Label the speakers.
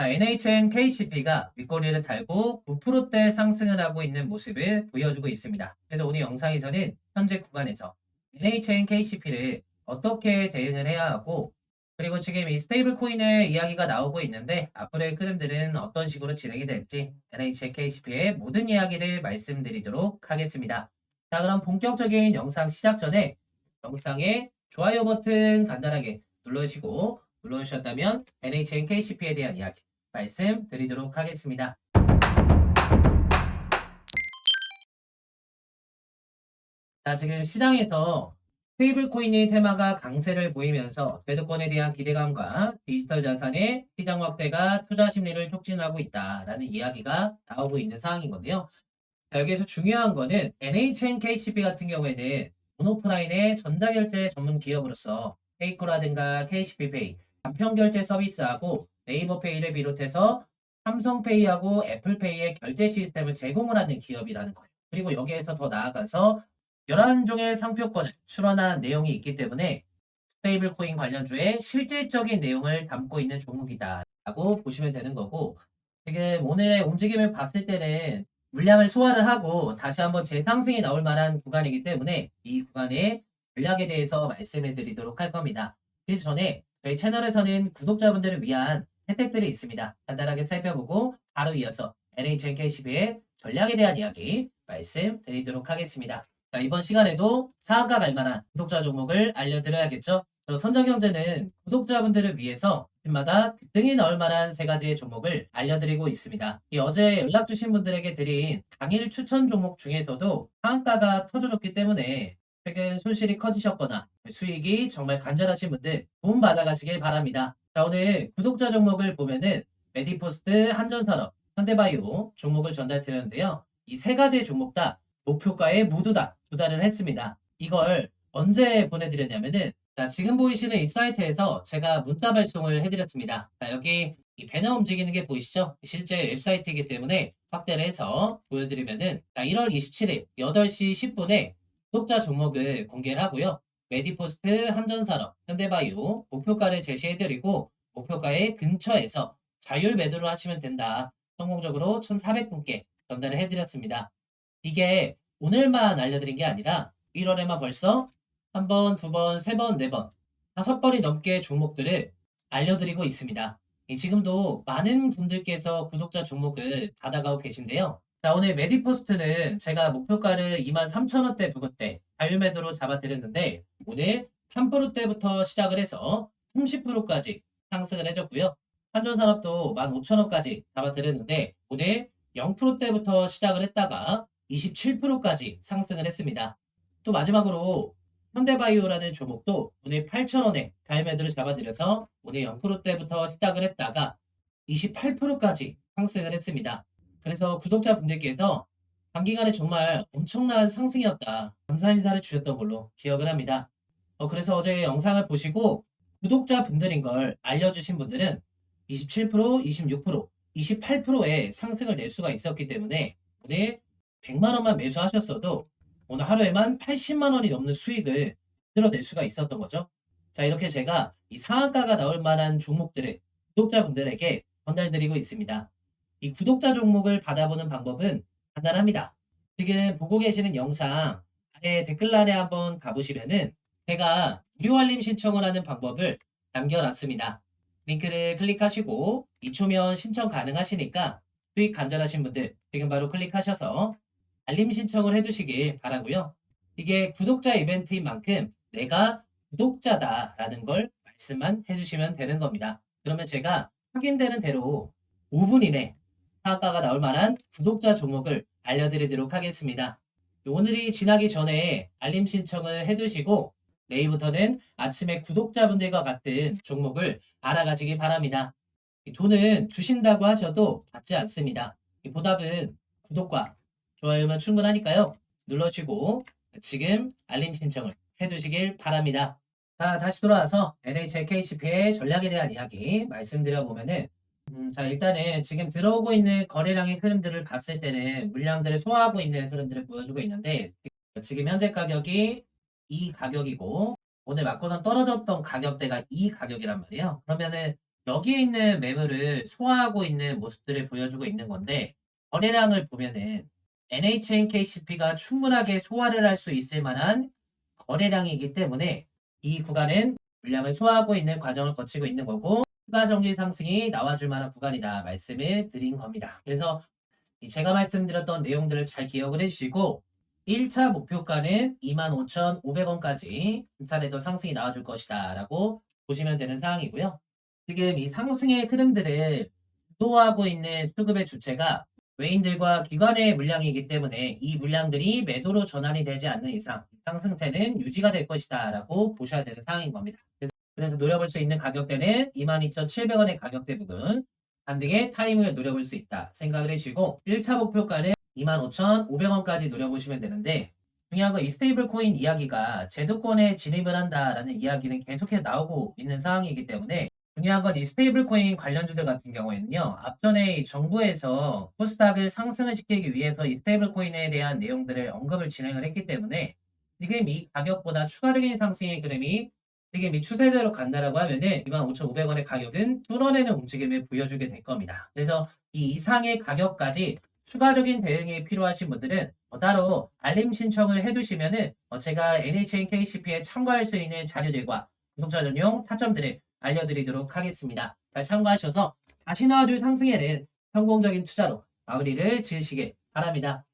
Speaker 1: 자, NHN KCP가 윗꼬리를 달고 9%대 상승을 하고 있는 모습을 보여주고 있습니다. 그래서 오늘 영상에서는 현재 구간에서 NHN KCP를 어떻게 대응을 해야 하고 그리고 지금 이 스테이블 코인의 이야기가 나오고 있는데 앞으로의 흐름들은 어떤 식으로 진행이 될지 NHN KCP의 모든 이야기를 말씀드리도록 하겠습니다. 자, 그럼 본격적인 영상 시작 전에 영상에 좋아요 버튼 간단하게 눌러주시고 눌러주셨다면 NHN KCP에 대한 이야기 말씀드리도록 하겠습니다. 자, 지금 시장에서 스테이블 코인의 테마가 강세를 보이면서 배도권에 대한 기대감과 디지털 자산의 시장 확대가 투자 심리를 촉진하고 있다라는 이야기가 나오고 있는 상황인 건데요. 자, 여기에서 중요한 거는 NHN KCP 같은 경우에는 온오프라인의 전자결제 전문 기업으로서 페이코라든가 KCP페이, 간편결제 서비스하고 네이버페이를 비롯해서 삼성페이하고 애플페이의 결제 시스템을 제공을 하는 기업이라는 거예요. 그리고 여기에서 더 나아가서 11종의 상표권을 출원한 내용이 있기 때문에 스테이블 코인 관련주의 실질적인 내용을 담고 있는 종목이다 라고 보시면 되는 거고 지금 오늘의 움직임을 봤을 때는 물량을 소화를 하고 다시 한번 재상승이 나올 만한 구간이기 때문에 이 구간의 전략에 대해서 말씀해 드리도록 할 겁니다. 그 전에 저희 채널에서는 구독자분들을 위한 혜택들이 있습니다. 간단하게 살펴보고 바로 이어서 NHN KCB의 전략에 대한 이야기 말씀드리도록 하겠습니다. 자, 이번 시간에도 상한가 갈 만한 구독자 종목을 알려드려야겠죠? 저 선정형제는 구독자분들을 위해서 팀마다 급등이 나올 만한 세 가지의 종목을 알려드리고 있습니다. 이 어제 연락 주신 분들에게 드린 당일 추천 종목 중에서도 상한가가 터져줬기 때문에 최근 손실이 커지셨거나 수익이 정말 간절하신 분들 도움 받아가시길 바랍니다. 자, 오늘 구독자 종목을 보면은 메디포스트, 한전산업, 현대바이오 종목을 전달 드렸는데요. 이 세 가지의 종목 다 목표가에 모두 다 도달을 했습니다. 이걸 언제 보내드렸냐면은 자, 지금 보이시는 이 사이트에서 제가 문자 발송을 해드렸습니다. 자, 여기 이 배너 움직이는 게 보이시죠? 실제 웹사이트이기 때문에 확대를 해서 보여드리면은 자, 1월 27일 8시 10분에 구독자 종목을 공개를 하고요. 메디포스트, 한전산업, 현대바이오 목표가를 제시해드리고 목표가의 근처에서 자율 매도를 하시면 된다. 성공적으로 1,400분께 전달을 해드렸습니다. 이게 오늘만 알려드린 게 아니라 1월에만 벌써 한 번, 두 번, 세 번, 네 번, 다섯 번이 넘게 종목들을 알려드리고 있습니다. 이 지금도 많은 분들께서 구독자 종목을 받아가고 계신데요. 자, 오늘 메디포스트는 제가 목표가를 23,000원대 부근대 자유매도로 잡아드렸는데 오늘 3%대부터 시작을 해서 30%까지 상승을 해줬고요. 한전산업도 15,000원까지 잡아드렸는데 오늘 0%대부터 시작을 했다가 27%까지 상승을 했습니다. 또 마지막으로 현대바이오라는 종목도 오늘 8,000원에 가입매도를 잡아드려서 오늘 0%대부터 시작을 했다가 28%까지 상승을 했습니다. 그래서 구독자분들께서 단기간에 정말 엄청난 상승이었다. 감사 인사를 주셨던 걸로 기억을 합니다. 어, 그래서 어제 영상을 보시고 구독자분들인 걸 알려주신 분들은 27%, 26%, 28%의 상승을 낼 수가 있었기 때문에 오늘 100만 원만 매수하셨어도 오늘 하루에만 80만 원이 넘는 수익을 들어낼 수가 있었던 거죠. 자, 이렇게 제가 이 상한가가 나올 만한 종목들을 구독자분들에게 전달드리고 있습니다. 이 구독자 종목을 받아보는 방법은 간단합니다. 지금 보고 계시는 영상 아래 댓글란에 한번 가보시면은 제가 무료 알림 신청을 하는 방법을 남겨놨습니다. 링크를 클릭하시고 2초면 신청 가능하시니까 수익 간절하신 분들 지금 바로 클릭하셔서 알림 신청을 해두시길 바라고요. 이게 구독자 이벤트인 만큼 내가 구독자다라는 걸 말씀만 해주시면 되는 겁니다. 그러면 제가 확인되는 대로 5분 이내 상한가가 나올 만한 구독자 종목을 알려드리도록 하겠습니다. 오늘이 지나기 전에 알림 신청을 해두시고 내일부터는 아침에 구독자분들과 같은 종목을 알아가시기 바랍니다. 이 돈은 주신다고 하셔도 받지 않습니다. 이 보답은 구독과 좋아요면 충분하니까요. 눌러주시고 지금 알림 신청을 해두시길 바랍니다. 자, 다시 돌아와서 NHL KCP의 전략에 대한 이야기 말씀드려 보면은 음, 자, 일단은 지금 들어오고 있는 거래량의 흐름들을 봤을 때는 물량들을 소화하고 있는 흐름들을 보여주고 있는데 지금 현재 가격이 이 가격이고 오늘 맞고선 떨어졌던 가격대가 이 가격이란 말이에요. 그러면은 여기에 있는 매물을 소화하고 있는 모습들을 보여주고 있는 건데 거래량을 보면은 NHNKCP가 충분하게 소화를 할 수 있을 만한 거래량이기 때문에 이 구간은 물량을 소화하고 있는 과정을 거치고 있는 거고 추가 정지 상승이 나와줄 만한 구간이다 말씀을 드린 겁니다. 그래서 이 제가 말씀드렸던 내용들을 잘 기억을 해주시고 1차 목표가는 25,500원까지 한 차례 더 상승이 나와줄 것이다 라고 보시면 되는 상황이고요. 지금 이 상승의 흐름들을 주도하고 있는 수급의 주체가 외인들과 기관의 물량이기 때문에 이 물량들이 매도로 전환이 되지 않는 이상 상승세는 유지가 될 것이다 라고 보셔야 되는 상황인 겁니다. 그래서, 노려볼 수 있는 가격대는 22,700원의 가격대 부분 반등의 타이밍을 노려볼 수 있다 생각을 해주시고 1차 목표가는 25,500원까지 노려보시면 되는데 중요한 건 이 스테이블 코인 이야기가 제도권에 진입을 한다라는 이야기는 계속해서 나오고 있는 상황이기 때문에 중요한 건 이 스테이블 코인 관련주들 같은 경우에는요. 앞전에 이 정부에서 코스닥을 상승을 시키기 위해서 이 스테이블 코인에 대한 내용들을 언급을 진행을 했기 때문에 지금 이 가격보다 추가적인 상승의 그램이 지금 이 추세대로 간다라고 하면은 25,500원의 가격은 뚫어내는 움직임을 보여주게 될 겁니다. 그래서 이 이상의 가격까지 추가적인 대응이 필요하신 분들은 어, 따로 알림 신청을 해두시면은 어, 제가 NHNKCP에 참고할 수 있는 자료들과 구독자 전용 타점들을 알려드리도록 하겠습니다. 잘 참고하셔서 다시 나와줄 상승에는 성공적인 투자로 마무리를 지으시길 바랍니다.